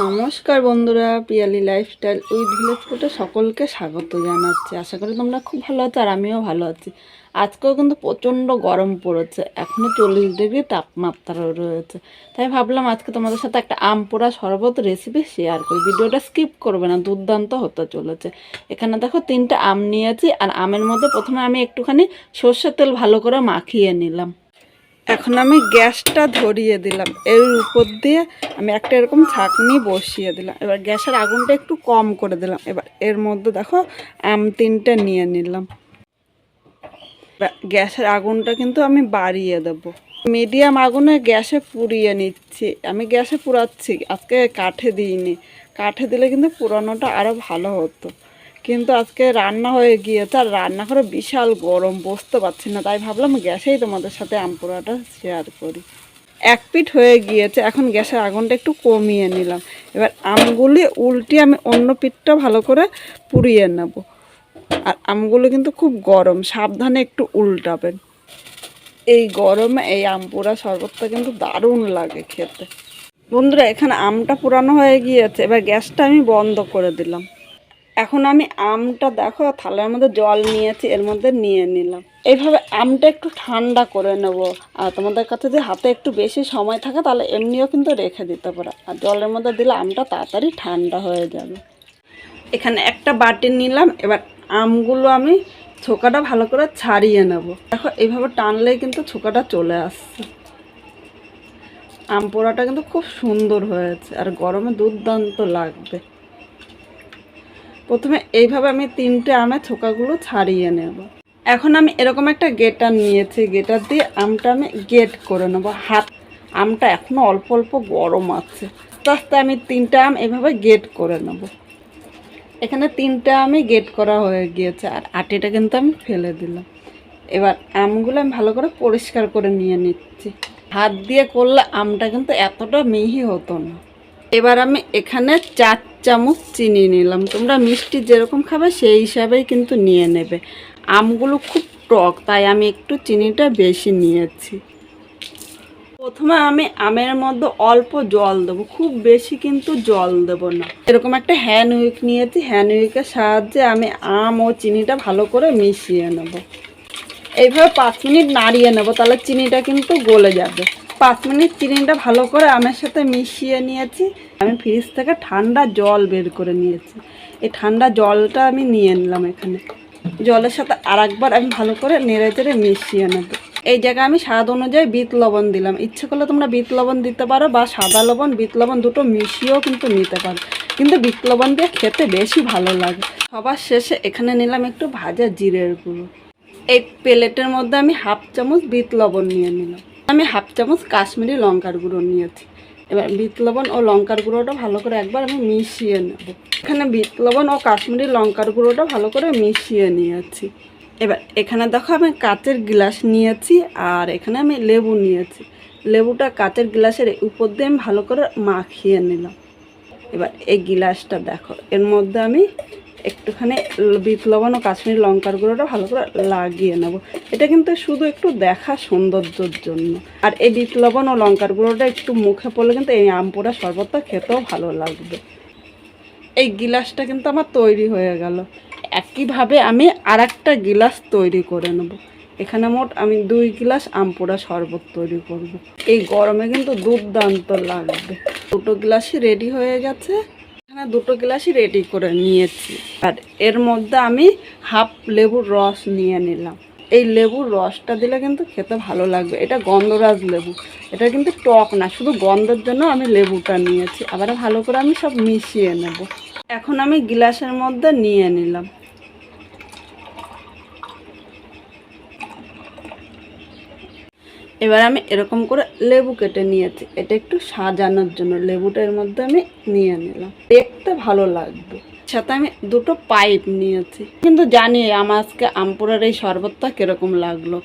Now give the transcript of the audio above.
নমস্কার বন্ধুরা, Piyali lifestyle with village ফুটে সকলকে স্বাগত জানাচ্ছি। আশা করি তোমরা খুব ভালো আছো আর আমিও ভালো আছি। আজকেও কিন্তু প্রচণ্ড গরম পড়েছে এখনও চল্লিশ ডিগ্রি তাপমাত্রা রয়েছে। তাই ভাবলাম আজকে তোমাদের সাথে একটা আম পোড়া শরবত রেসিপি শেয়ার করি। ভিডিওটা স্কিপ করবে না, দুর্দান্ত হতে চলেছে। এখানে দেখো তিনটে আম নিয়েছি আর আমের মধ্যে প্রথমে আমি একটুখানি সর্ষের তেল ভালো করে মাখিয়ে নিলাম। এখন আমি গ্যাসটা ধরিয়ে দিলাম। এর উপর দিয়ে আমি একটা এরকম ছাঁকনি বসিয়ে দিলাম। এবার গ্যাসের আগুনটা একটু কম করে দিলাম। এবার এর মধ্যে দেখো, আম তিনটা নিয়ে নিলাম। গ্যাসের আগুনটা কিন্তু আমি বাড়িয়ে দেব। মিডিয়াম আগুনে গ্যাসে পুড়িয়ে নিচ্ছি। আমি গ্যাসে পুরাচ্ছি আজকে কাঠে দিইনি। কাঠে দিলে কিন্তু পুরানোটা আরও ভালো হতো। কিন্তু আজকে রান্না হয়ে গিয়েছে, আর রান্নাঘরে বিশাল গরম, বসতে পারছি না। তাই ভাবলাম গ্যাসেই তোমাদের সাথে আম পোড়াটা শেয়ার করি। এক পিঠ হয়ে গিয়েছে, এখন গ্যাসের আগুনটা একটু কমিয়ে নিলাম। এবার আমগুলি উল্টিয়ে আমি অন্য পিঠটা ভালো করে পুড়িয়ে নেব। আর আমগুলো কিন্তু খুব গরম, সাবধানে একটু উল্টাবেন। এই গরমে এই আম পোড়া শরবতটা কিন্তু দারুণ লাগে খেতে। বন্ধুরা, এখানে আমটা পুরানো হয়ে গিয়েছে, এবার গ্যাসটা আমি বন্ধ করে দিলাম। এখন আমি আমটা দেখো, থালার মধ্যে জল নিয়েছি, এর মধ্যে নিয়ে নিলাম। এইভাবে আমটা একটু ঠান্ডা করে নেব। আর তোমাদের কাছে যে হাতে একটু বেশি সময় থাকে, তাহলে এমনিও কিন্তু রেখে দিতে পারো। আর জলের মধ্যে দিলে আমটা তাড়াতাড়ি ঠান্ডা হয়ে যাবে। এখানে একটা বাটি নিলাম, এবার আমগুলো আমি ছোকাটা ভালো করে ছাড়িয়ে নেব। দেখো, এইভাবে টানলেই কিন্তু ছোকাটা চলে আসছে। আম পোড়াটা কিন্তু খুব সুন্দর হয়েছে, আর গরমে দুর্দান্ত লাগবে। প্রথমে এইভাবে আমি তিনটে আমের থোকাগুলো ছাড়িয়ে নেব। এখন আমি এরকম একটা গেটার নিয়েছি। গেটার দিয়ে আমটা আমি গেট করে নেব। হাত আমটা এখনও অল্প অল্প গরম আছে। আস্তে আস্তে আমি তিনটা আম এভাবে গেট করে নেব। এখানে তিনটা আমি গেট করা হয়ে গিয়েছে আর আটিটা কিন্তু আমি ফেলে দিলাম। এবার আমগুলো আমি ভালো করে পরিষ্কার করে নিয়ে নিচ্ছি। হাত দিয়ে করলে আমটা কিন্তু এতটা মিহি হতো না। এবার আমি এখানে চার চামচ চিনি নিলাম। তোমরা মিষ্টি যেরকম খাবে, সেই হিসাবেই কিন্তু নিয়ে নেবে। আমগুলো খুব টক, তাই আমি একটু চিনিটা বেশি নিয়েছি। প্রথমে আমি আমের মধ্যে অল্প জল দেবো, খুব বেশি কিন্তু জল দেবো না। এরকম একটা হ্যান্ড উইক নিয়েছি হ্যান্ড উইকের সাহায্যে আমি আম ও চিনিটা ভালো করে মিশিয়ে নেব। এইভাবে পাঁচ মিনিট নাড়িয়ে নেব, তাহলে চিনিটা কিন্তু গলে যাবে। পাঁচ মিনিট চিনিটা ভালো করে আমের সাথে মিশিয়ে নিয়েছি। আমি ফ্রিজ থেকে ঠান্ডা জল বের করে নিয়েছি। এই ঠান্ডা জলটা আমি নিয়ে নিলাম এখানে। জলের সাথে আরেকবার আমি ভালো করে নেড়ে চেড়ে মিশিয়ে নেব। এই জায়গায় আমি স্বাদ অনুযায়ী বিট লবণ দিলাম। ইচ্ছে করলে তোমরা বিট লবণ দিতে পারো বা সাদা লবণ, বিট লবণ দুটো মিশিয়েও কিন্তু নিতে পারো। কিন্তু বিট লবণ দিয়ে খেতে বেশি ভালো লাগে। সবার শেষে এখানে নিলাম একটু ভাজা জিরের গুঁড়ো। এই প্লেটের মধ্যে আমি হাফ চামচ বিট লবণ নিয়ে নিলাম। আমি হাফ চামচ কাশ্মীরি লঙ্কার গুঁড়ো নিয়েছি। এবার বিট লবণ ও লঙ্কার গুঁড়োটা ভালো করে একবার আমি মিশিয়ে নেব। এখানে বিট লবণ ও কাশ্মীরি লঙ্কার গুঁড়োটা ভালো করে মিশিয়ে নিয়েছি। এবার এখানে দেখো আমি কাচের গ্লাস নিয়েছি আর এখানে আমি লেবু নিয়েছি। লেবুটা কাচের গ্লাসের উপর দিয়ে আমি ভালো করে মাখিয়ে নিলাম। এবার এই গিলাসটা দেখো, এর মধ্যে আমি একটুখানি বিট লবণ ও কাশ্মীরি লঙ্কার গুঁড়োটা ভালো করে লাগিয়ে নেব। এটা কিন্তু শুধু একটু দেখা সৌন্দর্যের জন্য। আর এই বিট লবণ ও লঙ্কার গুঁড়োটা একটু মুখে পড়লে কিন্তু এই আম পোড়া শরবতটা খেতেও ভালো লাগবে। এই গিলাসটা কিন্তু আমার তৈরি হয়ে গেল। একইভাবে আমি আর একটা গিলাস তৈরি করে নেব। এখানে মোট আমি দুই গিলাস আম পোড়া শরবত তৈরি করব। এই গরমে কিন্তু দুর্দান্ত লাগবে। দুটো গ্লাসই রেডি হয়ে গেছে। দুটো গ্লাসই রেডি করে নিয়েছি। আর এর মধ্যে আমি হাফ লেবুর রস নিয়ে নিলাম। এই লেবুর রসটা দিলে কিন্তু খেতে ভালো লাগবে। এটা গন্ধরাজ লেবু। এটা কিন্তু টক না, শুধু গন্ধের জন্য আমি লেবুটা নিয়েছি। আবার ভালো করে আমি সব মিশিয়ে নেব। এখন আমি গ্লাসের মধ্যে নিয়ে নিলাম। এবার আমি এরকম করে লেবু কেটে নিয়েছি। এটা একটু সাজানোর জন্য। লেবুটা এর মধ্যে আমি নিয়ে নিলাম। দেখতে ভালো লাগবে। সাথে আমি দুটো পাইপ নিয়েছি। কিন্তু জানি আমার আজকে আমপুরের এই শরবতটা কীরকম লাগল।